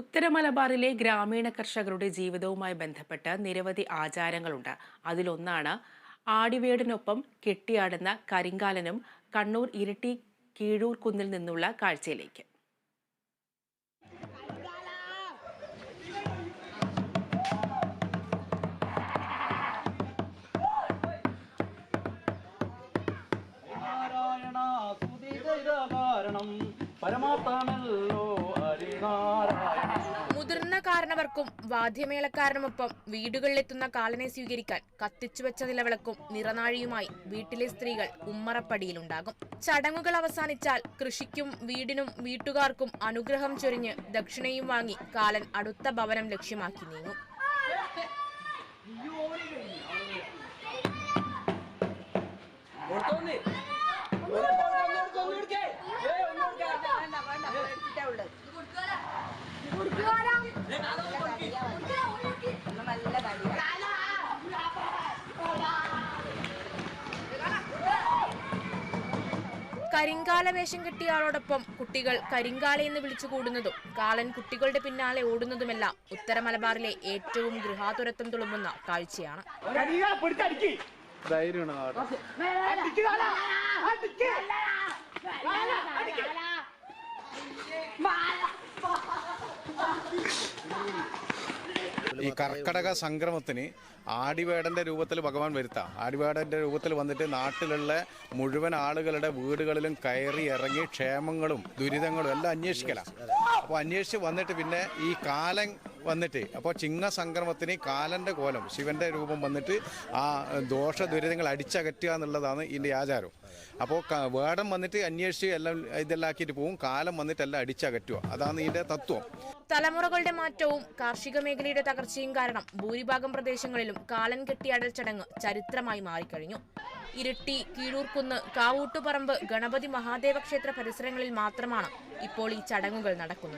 ഉത്തര മലബാറിലെ ഗ്രാമീണ കർഷകരുടെ ജീവിതവുമായി ബന്ധപ്പെട്ട് നിരവധി ആചാരങ്ങളുണ്ട്. അതിലൊന്നാണ് ആടിവേടിനൊപ്പം കെട്ടിയാടുന്ന കരിങ്കാലനും കണ്ണൂർ ഇരട്ടി കീഴൂർ കുന്നിൽ നിന്നുള്ള കാഴ്ചയിലേക്ക്. നാരായണ മുതിർന്ന കാരണവർക്കും വാദ്യമേളക്കാരനുമൊപ്പം വീടുകളിലെത്തുന്ന കാലനെ സ്വീകരിക്കാൻ കത്തിച്ചുവെച്ച നിലവിളക്കും നിറനാഴിയുമായി വീട്ടിലെ സ്ത്രീകൾ ഉമ്മറപ്പടിയിലുണ്ടാകും. ചടങ്ങുകൾ അവസാനിച്ചാൽ കൃഷിക്കും വീടിനും വീട്ടുകാർക്കും അനുഗ്രഹം ചൊരിഞ്ഞ് ദക്ഷിണയും വാങ്ങി കാലൻ അടുത്ത ഭവനം ലക്ഷ്യമാക്കി നീങ്ങും. കരിങ്കാല വേഷം കെട്ടിയ ആളോടൊപ്പം കുട്ടികൾ കരിങ്കാല എന്ന് വിളിച്ചു കൂടുന്നതും കാളൻ കുട്ടികളുടെ പിന്നാലെ ഓടുന്നതുമെല്ലാം ഉത്തര മലബാറിലെ ഏറ്റവും ഗൃഹാതുരത്വം തുളുമ്പുന്ന കാഴ്ചയാണ്. ഈ കർക്കടക സംക്രമത്തിന് ആടിവേടന്റെ രൂപത്തിൽ ഭഗവാൻ വരുത്താം. ആടിവേടന്റെ രൂപത്തിൽ വന്നിട്ട് നാട്ടിലുള്ള മുഴുവൻ ആളുകളുടെ വീടുകളിലും കയറി ഇറങ്ങി ക്ഷേമങ്ങളും ദുരിതങ്ങളും എല്ലാം അന്വേഷിക്കലാണ് അപ്പോൾ അന്വേഷിച്ച് വന്നിട്ട് പിന്നെ ഈ കാലൻ വന്നിട്ട് അപ്പോൾ ചിങ്ങ സംക്രമത്തിന് കാലന്റെ കോലം ശിവന്റെ രൂപം വന്നിട്ട് ആ ദോഷ ദുരിതങ്ങൾ അടിച്ചകറ്റുക എന്നുള്ളതാണ് ഇതിന്റെ ആചാരം. അപ്പോൾ വേടം വന്നിട്ട് അന്വേഷിച്ച് എല്ലാം ഇതെല്ലാം ആക്കിയിട്ട് പോകും കാലം വന്നിട്ട് എല്ലാം അടിച്ചകറ്റുക. അതാണ് ഇതിന്റെ തത്വം. തലമുറകളുടെ മാറ്റവും കാർഷിക മേഖലയുടെ തകർച്ചയും കാരണം ഭൂരിഭാഗം പ്രദേശങ്ങളിലും കാലൻ കെട്ടിയാടൽ ചടങ്ങ് ചരിത്രമായി മാറിക്കഴിഞ്ഞു. ഇരിട്ടി കീഴൂർക്കുന്ന് കാവൂട്ടുപറമ്പ് ഗണപതി മഹാദേവ ക്ഷേത്ര പരിസരങ്ങളിൽ മാത്രമാണ് ഇപ്പോൾ ഈ ചടങ്ങുകൾ നടക്കുന്നത്.